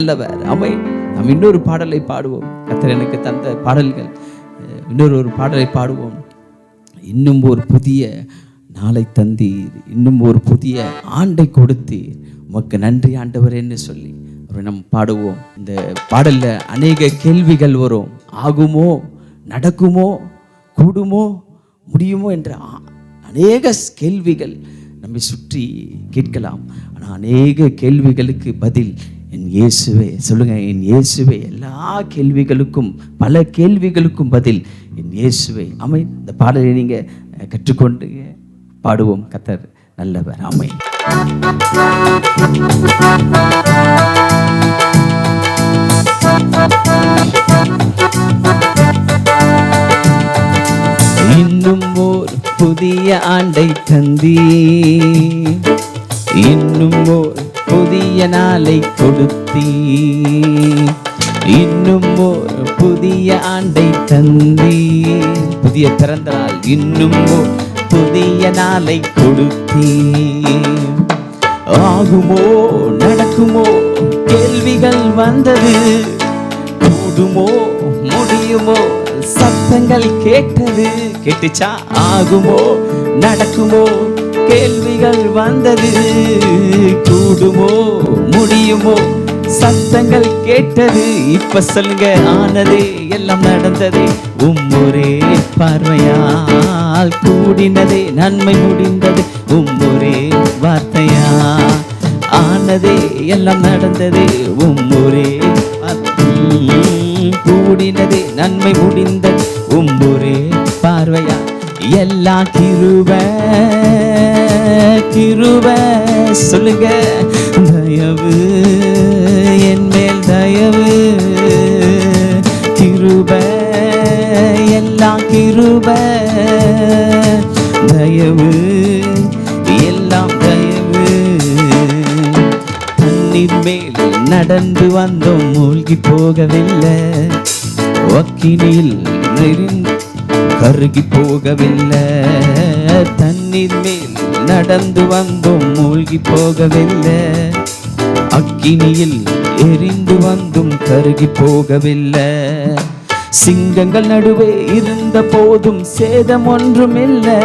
நல்லவர். அவை நாம் இன்னொரு பாடலை பாடுவோம். கத்தர் எனக்கு தந்த பாடல்கள் இன்னொரு ஒரு பாடலை பாடுவோம். இன்னும் ஒரு புதிய நாளை தந்தீர். இன்னும் ஒரு புதிய ஆண்டை கொடுத்தீர். உமக்கு நன்றி ஆண்டவர் என்று சொல்லி அப்புறம் நம்ம பாடுவோம். இந்த பாடலில் அநேக கேள்விகள் வரும். ஆகுமோ? நடக்குமோ? கூடுமோ? முடியுமோ? என்ற அநேக கேள்விகள் நம்மை சுற்றி கேட்கலாம். ஆனால் அநேக கேள்விகளுக்கு பதில் என் இயேசுவே சொல்லுங்க என் இயேசுவே எல்லா கேள்விகளுக்கும் பல கேள்விகளுக்கும் பதில் என் இயேசுவே அமை இந்த பாடலை நீங்க கற்றுக்கொண்டு பாடுவோம். கத்தர் நல்லவர் அமை இன்னும் ஒரு புதிய ஆண்டை தந்தீ இன்னும் ஒரு புதிய நாளை கொடுத்தீ இன்னும் ஒரு புதிய ஆண்டை தந்தி புதிய பிறந்த நாள் இன்னும் புதிய நாளை கொடுத்தீ ஆகுமோ நடக்குமோ கேள்விகள் வந்தது. கூடுமோ முடியுமோ சத்தங்கள் கேட்டது. கேட்டுச்சா? ஆகுமோ நடக்குமோ கேள்விகள் வந்தது. கூடுமோ முடியுமோ? சத்தங்கள் கேட்டது. இப்ப சொல்லுங்க ஆனதே எல்லாம் நடந்ததே. உம்முரே பார்வையால் கூடினதே. நன்மை முடிந்தது. உம்முரே வார்த்தையா ஆனதே எல்லாம் நடந்ததே. உம்முரே உம் கூடினதே. நன்மை முடிந்தது. உம்புரே பார்வையா எல்லா கிருப கிருப. சொல்லுங்க. தயவு என் மேல் தயவு. கிருப எல்லா கிருப. தயவு எல்லாம் தயவு. தண்ணீர் மேல் நடந்து வந்தோம் மூழ்கி போகவில்லை. ஒக்கினில் நெறிந்து கருகி போகவில்லை. தண்ணீர் மேல் நடந்து வந்தும் மூழ்கி போகவில்லை. அக்கினியில் எரிந்து வந்தும் கருகி போகவில்லை. சிங்கங்கள் நடுவே இருந்த போதும் சேதம் ஒன்றும் இல்லை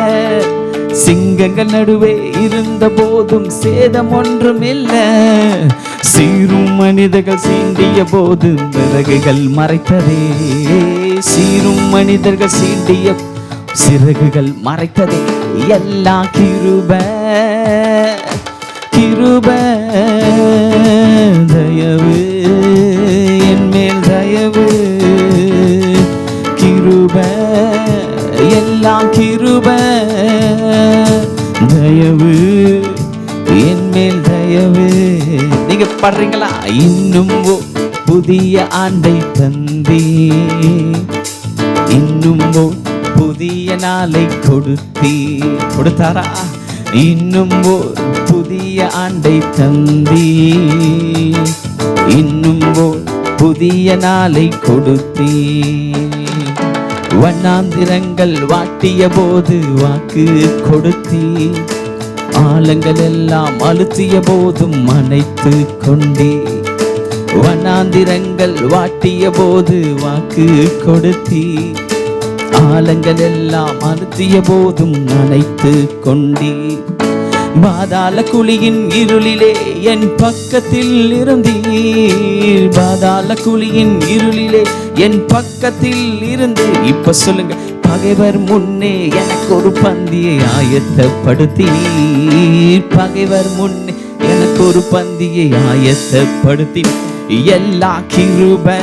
சிங்கங்கள் நடுவே இருந்த போதும் சேதம் ஒன்றும் இல்லை சீரும் மனிதர்கள் சீண்டிய போது விறகுகள் மறைத்ததே. சீரும் மனிதர்கள் சீண்டிய சிறகுகள் மறைத்ததே. எல்லா கிருப கிருப தயவு என் மேல் தயவு. கிருப எல்லா கிருப தயவு என் மேல் தயவு. நீங்க பாடுறீங்களா? இன்னும் புதிய ஆண்டை தந்தே இன்னும் ஓ புதிய நாளை கொடுத்தீ கொடுத்தாரா? இன்னும் ஓர் புதிய ஆண்டை தந்தே இன்னும் ஓர் புதிய நாளை கொடுத்தீ வண்ணாந்திரங்கள் வாட்டிய போது வாக்கு கொடுத்தீ ஆலங்கள் எல்லாம் அழுத்திய போதும் அணைத்து கொண்டே வனாந்திரங்கள் வாட்டிய போது வாக்கு கொடுத்தி. ஆலங்கள் எல்லாம் அறுத்திய போதும் அணைத்து கொண்டே. பாதாள குழியின் இருளிலே என் பக்கத்தில் இருந்தீர். பாதாள குழியின் இருளிலே என் பக்கத்தில் இருந்து. இப்ப சொல்லுங்க பகைவர் முன்னே எனக்கு ஒரு பந்தியை ஆயத்தப்படுத்தினீர். பகைவர் முன்னே எனக்கு ஒரு பந்தியை ஆயத்தப்படுத்தினீர். எல்லா கிருப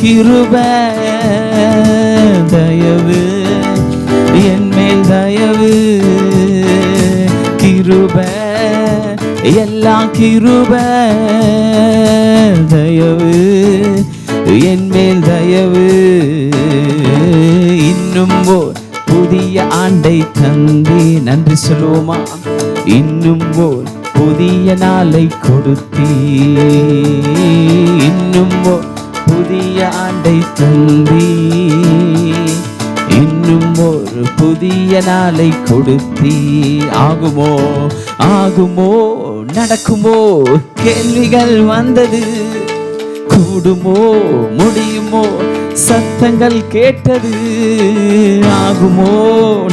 கிருப தயவு. என்மேல் தயவு. கிருப எல்லா கிருப தயவு. என்மேல் தயவு. இன்னும் ஓர் புதிய ஆண்டை தந்தி நன்றி சொல்லுவோமா? இன்னும் ஓர் புதிய நாளை கொடுத்தீ இன்னும் புதிய ஆண்டை தந்தீ இன்னும் ஒரு புதிய நாளை கொடுத்தீ ஆகுமோ ஆகுமோ நடக்குமோ? கேள்விகள் வந்தது. கூடுமோ முடியுமோ? சத்தங்கள் கேட்டது. ஆகுமோ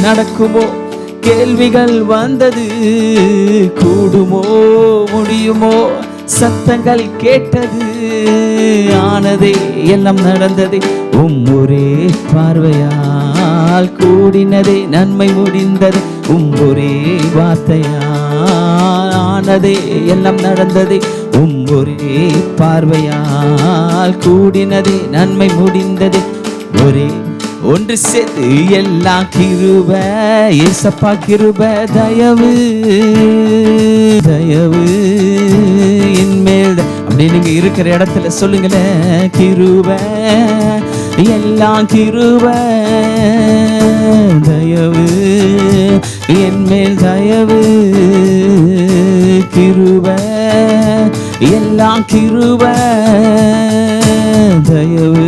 நடக்குமோ? கேள்விகள் வந்தது. கூடுமோ முடியுமோ சத்தங்கள் கேட்டது. ஆனதே எல்லாம் நடந்ததே. உம் ஒரே பார்வையால் கூடினதே. நன்மை முடிந்தது. உம் ஒரே வார்த்தையால் ஆனதே எல்லாம் நடந்ததே. உம் ஒரே பார்வையால் கூடினதே. நன்மை முடிந்தது. ஒரே ஒன்று சேர்த்து எல்லாம் கிருப ஏசப்பா கிருப தயவு தயவு. என்மேல் அப்படி நீங்க இருக்கிற இடத்துல சொல்லுங்களேன் கிருப எல்லாம் கிருப தயவு. என்மேல் தயவு கிருப எல்லா கிருப தயவு.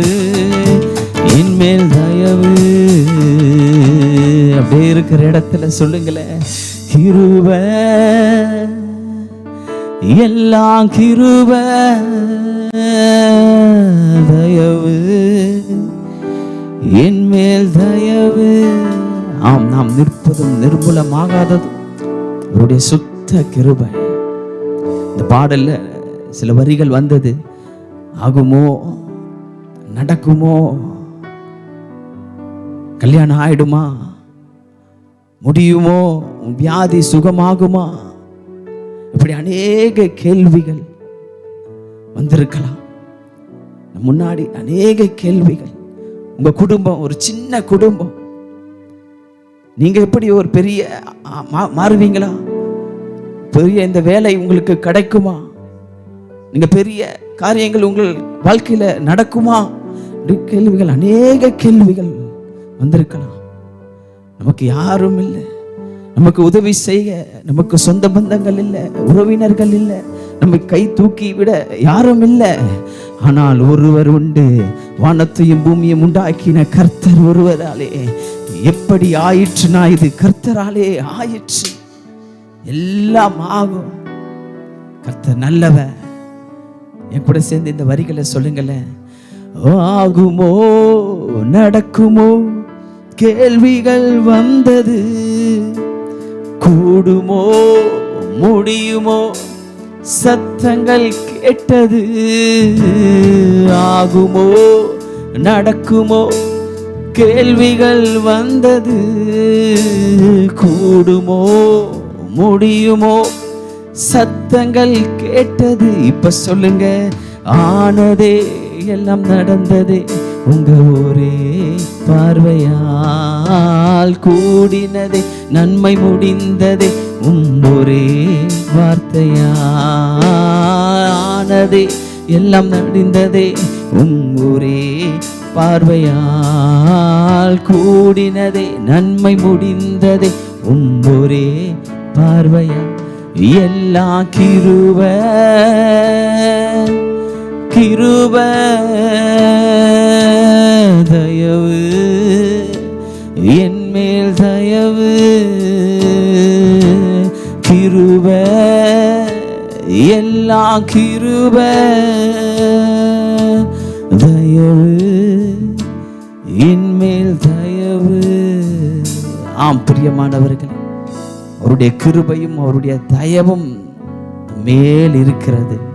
இருக்கிற இடத்துல சொல்லுங்களேன். கிருப. எல்லாம் கிருப. தயவு. என்மேல் தயவு. ஆம் நாம் நிற்பதும் நிர்மூலமாகாததும் அவருடைய சுத்த கிருப. இந்த பாடல்ல சில வரிகள் வந்தது. ஆகுமோ? நடக்குமோ? கல்யாணம் ஆயிடுமா? முடியுமோ? உன் வியாதி சுகமாகுமா? இப்படி அநேக கேள்விகள் வந்திருக்கலாம். முன்னாடி அநேக கேள்விகள். உங்க குடும்பம் ஒரு சின்ன குடும்பம். நீங்க எப்படி ஒரு பெரிய மா- மாறுவீங்களா? பெரிய இந்த வேலை உங்களுக்கு கிடைக்குமா? நீங்க பெரிய காரியங்கள் உங்கள் வாழ்க்கையில நடக்குமா? கேள்விகள் அநேக கேள்விகள் வந்திருக்கலாம். நமக்கு யாரும் இல்லை. நமக்கு உதவி செய்ய நமக்கு சொந்த பந்தங்கள் இல்லை உறவினர்கள் இல்லை நம்மை கை தூக்கி விட யாரும் இல்லை. ஆனால் ஒருவர் உண்டு. வானத்தையும் பூமியும் உண்டாக்கின கர்த்தர் ஒருவராலே. எப்படி ஆயிற்றுனா இது கர்த்தராலே ஆயிற்று. எல்லாம் ஆகும். கர்த்தர் நல்லவ என் கூட சேர்ந்து இந்த வரிகளை சொல்லுங்களேன். ஆகுமோ நடக்குமோ? கேள்விகள் வந்தது. கூடுமோ முடியுமோ சத்தங்கள் கேட்டது. ஆகுமோ நடக்குமோ கேள்விகள் வந்தது. கூடுமோ முடியுமோ சத்தங்கள் கேட்டது. இப்ப சொல்லுங்க ஆனதே எல்லாம் நடந்ததே. உங்க ஒரே பார்வையால் கூடினதே நன்மை முடிந்ததே உம்பொரே ஒரே வார்த்தையானதே எல்லாம் நடந்ததே உம் பார்வையால் கூடினதே நன்மை முடிந்ததே உம்பொரே பார்வையா எல்லா கிருப கிருப. தயவு என் மேல் தயவு. கிருப எல்லா கிருப. தயவு என்மேல் தயவு. ஆம் பிரியமானவர்கள் அவருடைய கிருபையும் அவருடைய தயவும் மேல் இருக்கிறது.